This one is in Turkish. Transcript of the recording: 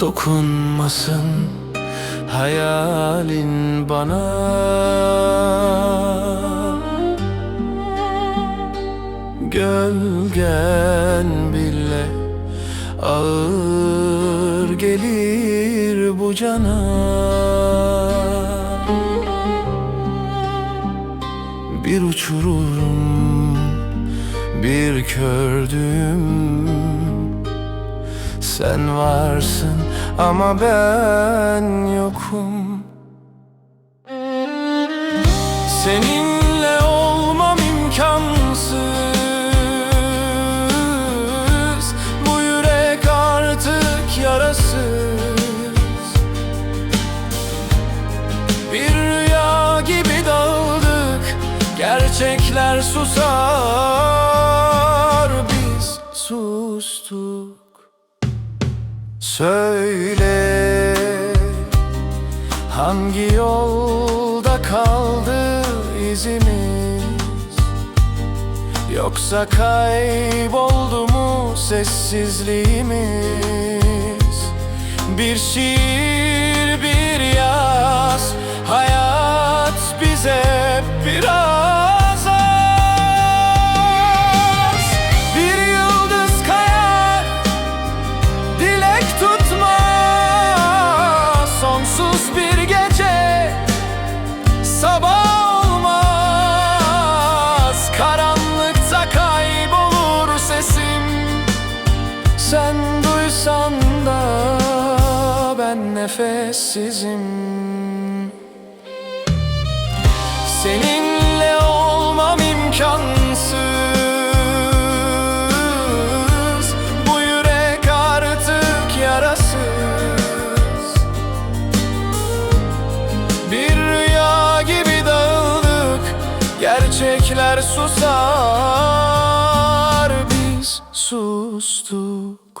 Dokunmasın hayalin bana. Gölgen bile ağır gelir bu cana. Bir uçurum, bir kördüm Sen varsın ama ben yokum. Seninle olmam imkansız. Bu yürek artık yarasız. Bir rüya gibi dağıldık Gerçekler susar Söyle Hangi yolda kaldı izimiz? Yoksa kayboldu mu sessizliğimiz? Bir şiir Sen duysan da Ben nefessizim. Seninle olmam imkansız. Bu yürek artık yarasız. Bir rüya gibi dağıldık. Gerçekler susar sustuk.